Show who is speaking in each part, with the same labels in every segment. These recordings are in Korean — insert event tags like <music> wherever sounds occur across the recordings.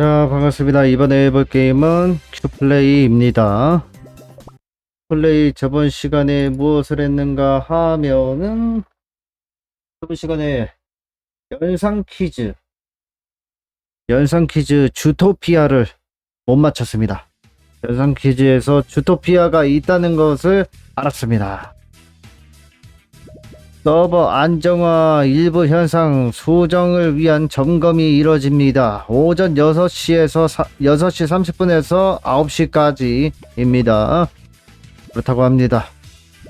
Speaker 1: 자, 반갑습니다. 이번에 해볼 게임은 큐플레이입니다. 플레이 저번 시간에 무엇을 했는가 하면은 저번 시간에 연상 퀴즈 연상 퀴즈 주토피아를 못 맞췄습니다. 연상 퀴즈에서 주토피아가 있다는 것을 알았습니다. 서버 안정화 일부 현상 수정을 위한 점검이 이뤄집니다. 오전 6시에서 6시 30분에서 9시까지입니다. 그렇다고 합니다.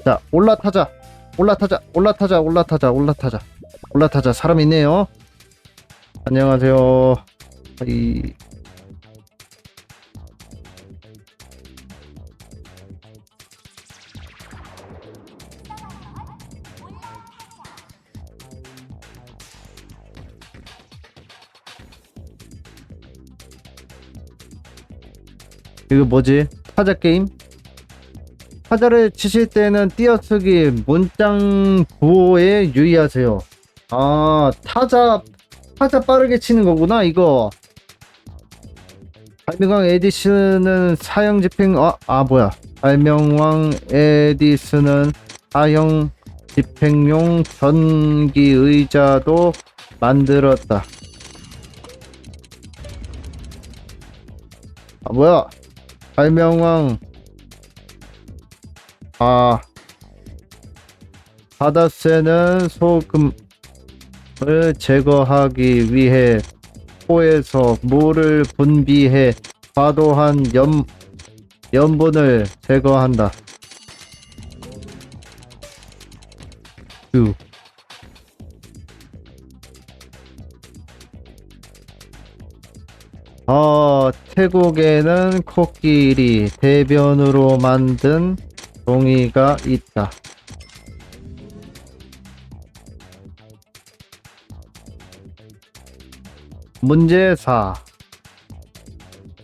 Speaker 1: 자, 올라타자. 올라타자. 올라타자. 올라타자. 올라타자. 올라타자. 사람 있네요. 안녕하세요. 이 뭐지? 타자 게임? 타자를 치실 때는 띄어쓰기 문장 보호에 유의하세요. 아, 타자, 타자 빠르게 치는 거구나, 이거. 발명왕 에디슨은 사형 집행, 아, 아, 뭐야. 발명왕 에디슨은 사형 집행용 전기 의자도 만들었다. 아, 뭐야. 발명왕 아 바다새는 소금을 제거하기 위해 코에서 물을 분비해 과도한 염, 염분을 제거한다. 유. 어, 태국에는 코끼리 대변으로 만든 종이가 있다. 문제 4.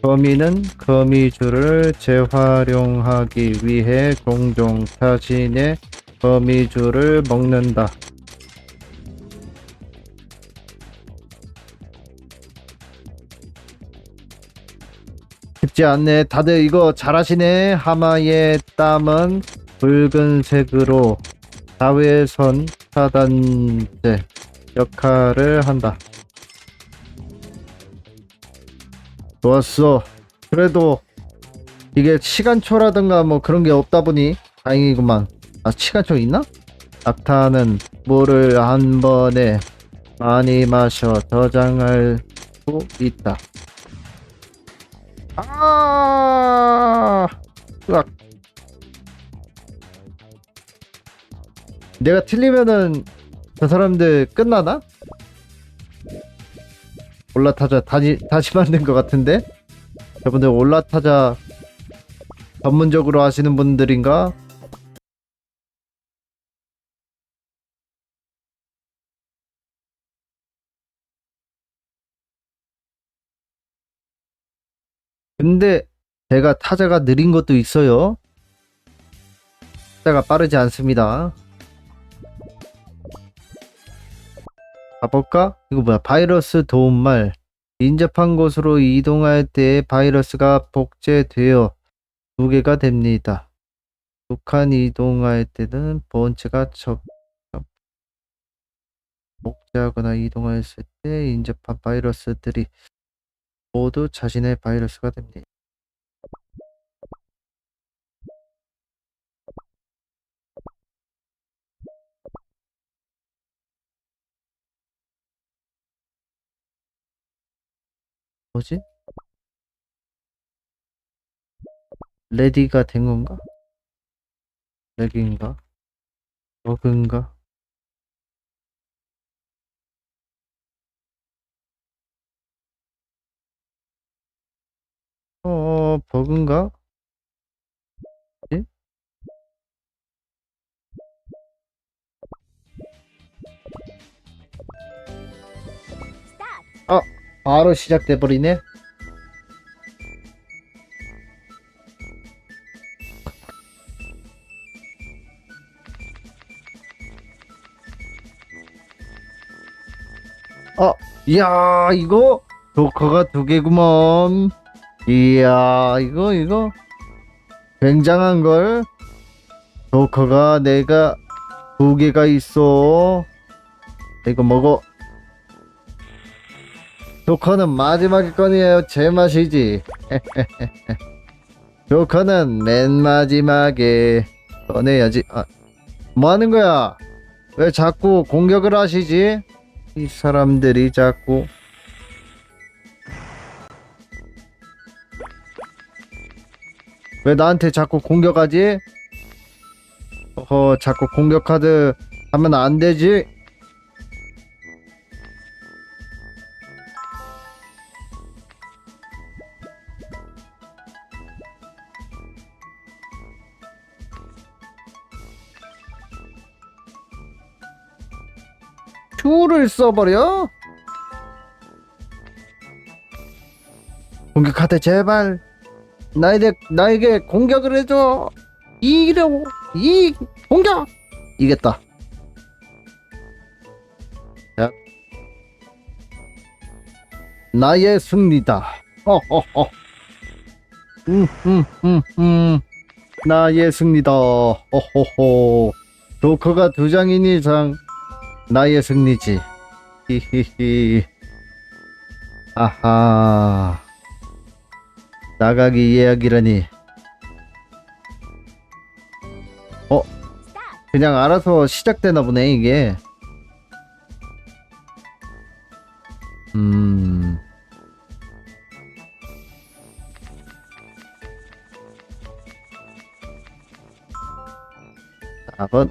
Speaker 1: 거미는 거미줄을 재활용하기 위해 종종 자신의 거미줄을 먹는다. 쉽지 않네. 다들 이거 잘하시네. 하마의 땀은 붉은색으로 자외선 차단제 역할을 한다. 좋았어. 그래도 이게 시간초라든가 뭐 그런 게 없다 보니 다행이구만. 아, 시간초 있나? 낙타는 물을 한 번에 많이 마셔 저장할 수 있다. 아, 으악. 내가 틀리면은 저 사람들 끝나나? 올라타자 다시 다시 만든 것 같은데 여러분들 올라타자 전문적으로 하시는 분들인가? 근데 제가 타자가 느린 것도 있어요. 타자가 빠르지 않습니다. 가볼까? 이거 뭐야? 바이러스 도움말. 인접한 곳으로 이동할 때 바이러스가 복제되어 두 개가 됩니다. 북한 이동할 때는 본체가 적 복제하거나 이동했을 때 인접한 바이러스들이 모두 자신의 바이러스가 됩니다. 뭐지? 레디가 된 건가? 렉인가? 버그인가? 버그인가? 뭐지? 아, 바로 시작돼 버리네. 어, 이야, 이거 조커가 두 개구먼. 이야, 이거, 이거. 굉장한 걸. 조커가 내가 두 개가 있어. 이거 먹어. 조커는 마지막에 건이에요. 제 맛이지. <laughs> 조커는 맨 마지막에 꺼내야지. 아, 뭐 하는 거야? 왜 자꾸 공격을 하시지? 이 사람들이 자꾸 왜 나한테 자꾸 공격하지? 어허, 자꾸 공격 카드 하면 안 되지? 큐를 써버려? 공격 카드 제발 나에게 나에게 공격을 해줘. 이기려고. 이 공격! 이겼다. 자. 나의 승리다. 어허허. 음음음음. 나의 승리다. 어허허. 조커가 두 장인 이상 나의 승리지. 히히히. 아하 나가기 예약이라니. 어? 그냥 알아서 시작되나 보네 이게. 음... 4번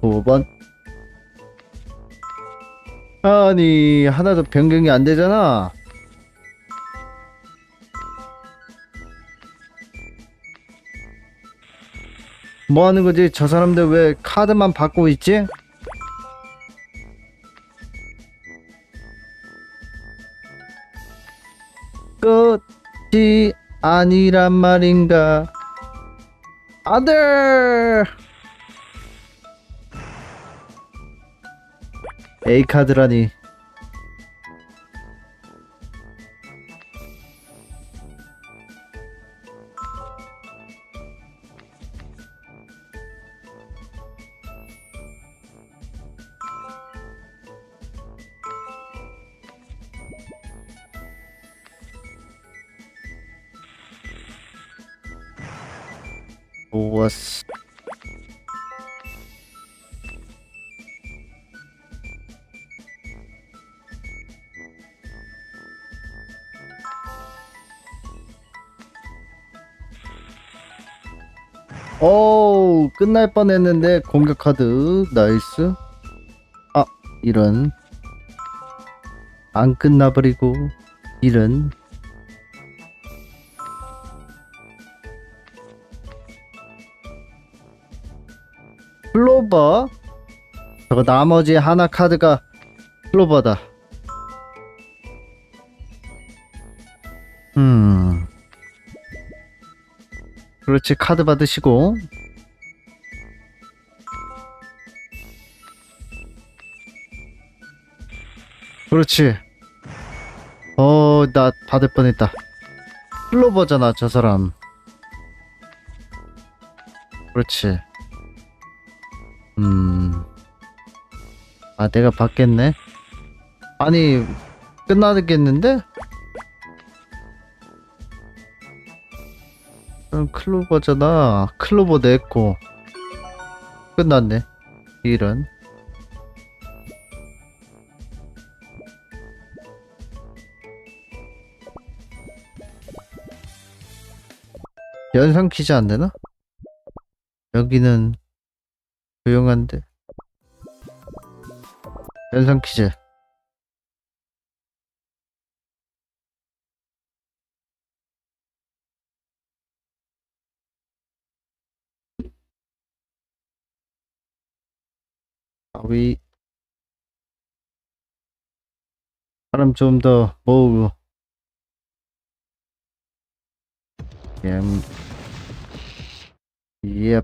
Speaker 1: 5번. 아니 하나도 변경이 안 되잖아 뭐 하는 거지? 저 사람들 왜 카드만 받고 있지? 끝이 아니란 말인가? 아들! A 카드라니. 좋았어. 오 끝날 뻔했는데 공격 카드. 나이스. 아 이런. 안 끝나버리고 이런 클로버 저거 나머지 하나 카드가 클로버다. 음. 그렇지 카드 받으시고. 그렇지. 어 나 받을 뻔했다. 클로버잖아 저 사람. 그렇지 아, 내가 받겠네? 아니, 끝나겠는데? 그럼 클로버잖아. 클로버 냈고. 끝났네. 이런. 연상 퀴즈 안 되나? 여기는 조용한데. 연상 퀴즈. 가위. 사람 좀 더 모으고. 음. 예.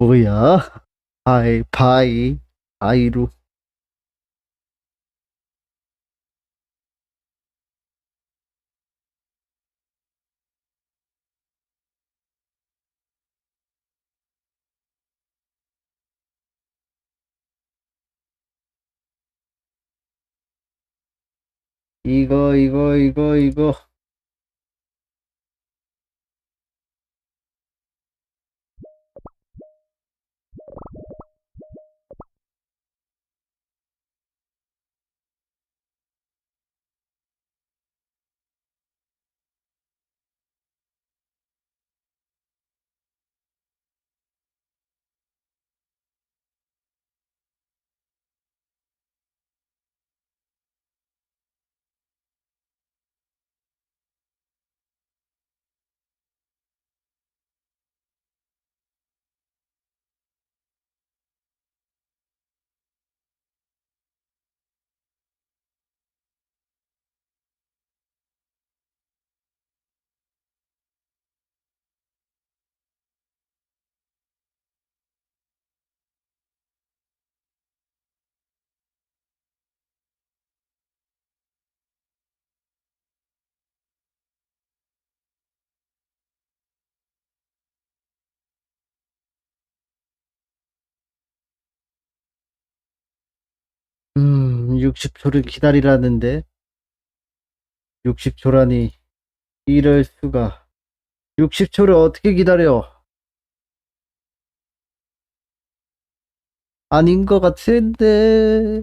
Speaker 1: 뭐야? 바이, 바이, 바이루. 이거, 이거, 이거, 이거. 음, 60초를 기다리라는데 60초라니 이럴 수가. 60초를 어떻게 기다려? 아닌 것 같은데.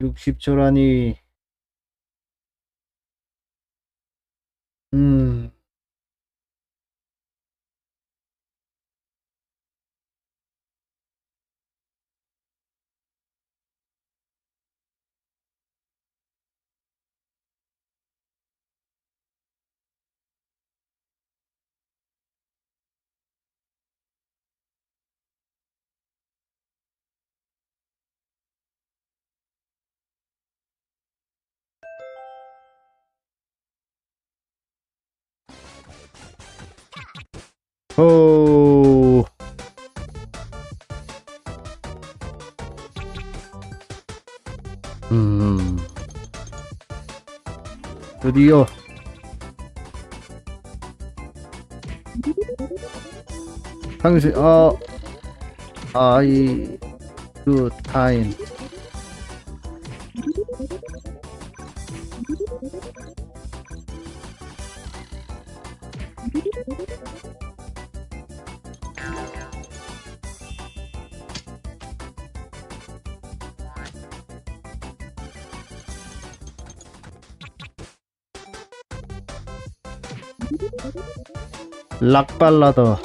Speaker 1: 60초라니. 음 오. 음. 드디어 당신 어 아이 그 타임 락발라더.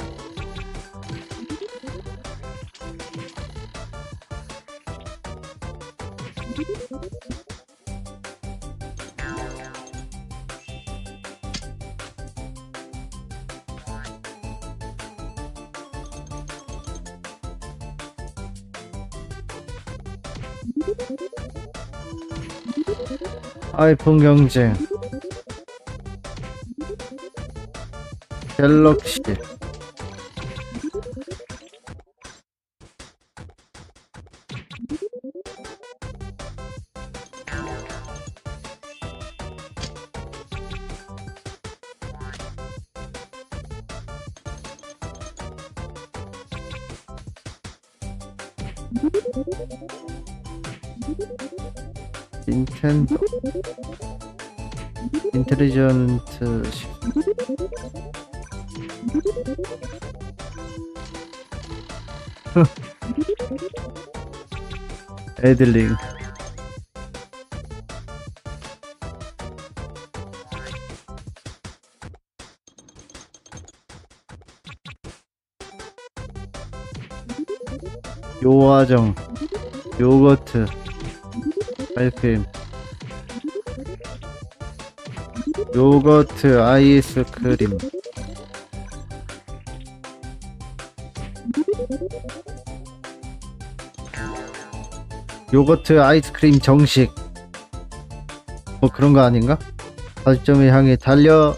Speaker 1: 아이폰 경쟁 Sherlock się. Intelligent. Uh, 애들링. 요화정 요거트 아이스크림. 요거트 아이스크림 요거트 아이스크림 정식. 뭐 그런 거 아닌가? 40점을 향해 달려.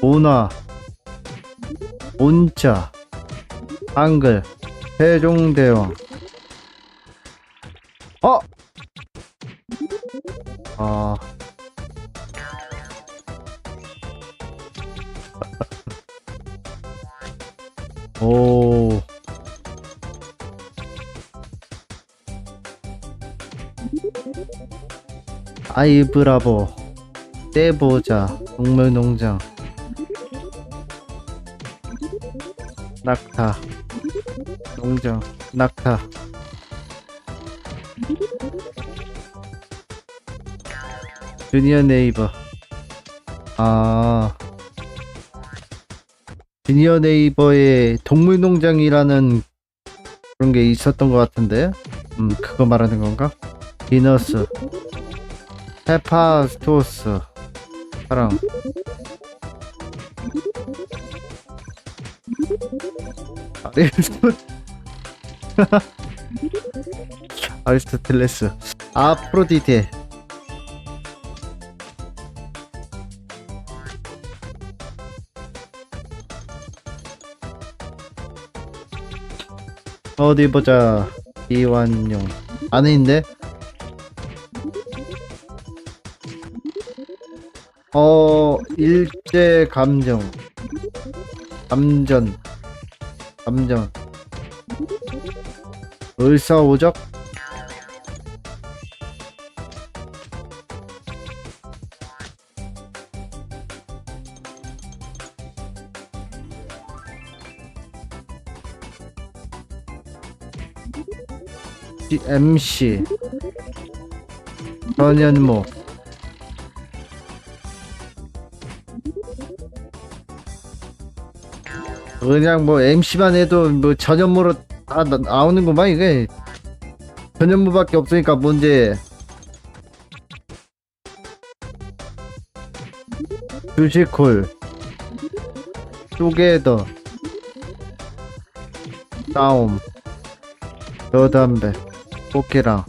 Speaker 1: 문화 온자 한글. 세종대왕. 어? 아. <laughs> 오. 아이 브라보. 떼보자 동물농장. 낙타. 농장. 낙타. 주니어 네이버. 아. 주니어 네이버에 동물농장이라는 그런 게 있었던 것 같은데? 음 그거 말하는 건가? 디너스 헤파스토스. 사랑. 아리스토 <laughs> 아리스토텔레스. 아프로디테. 어디 보자. 이완용. 아닌데 어 일제 감정. 감전. 감정. 을사오적? MC 전현무 그냥 뭐 MC만 해도 뭐 전현무로 다 나- 나오는구만 이게. 전현무밖에 없으니까 문제. 주식콜 쪼개더. 싸움. 여담배. 꽃게랑.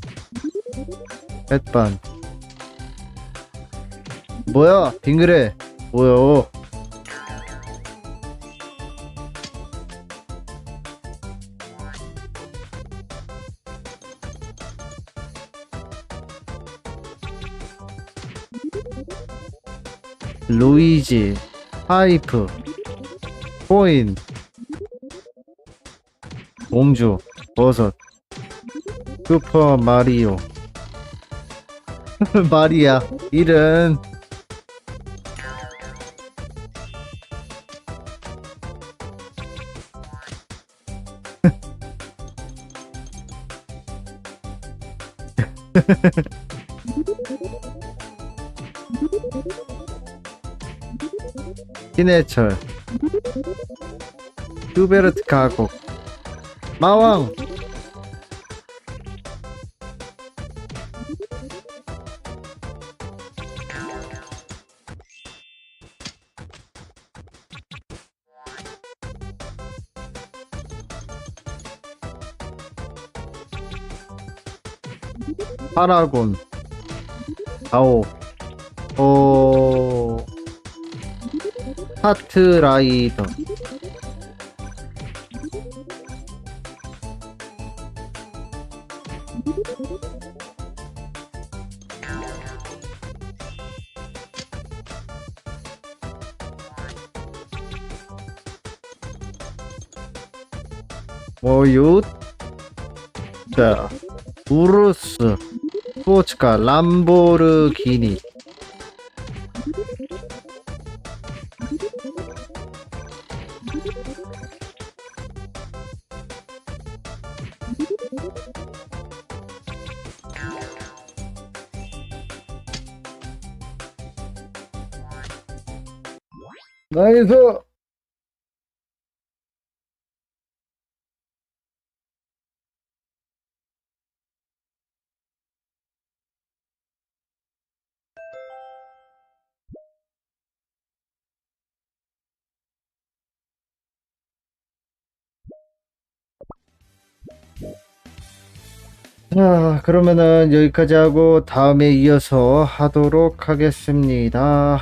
Speaker 1: 햇반. 뭐야 빙그레? 뭐야 루이지 하이프 코인 공주 버섯 슈퍼 마리오. <laughs> 마리아 이른 <laughs> 신해철 슈베르트 가곡 마왕. 파라곤 아오. 어 하트라이더 뭐요? 자, 우루스, 스포츠카, 람보르기니. 나이스 자, 그러면은 여기까지 하고 다음에 이어서 하도록 하겠습니다.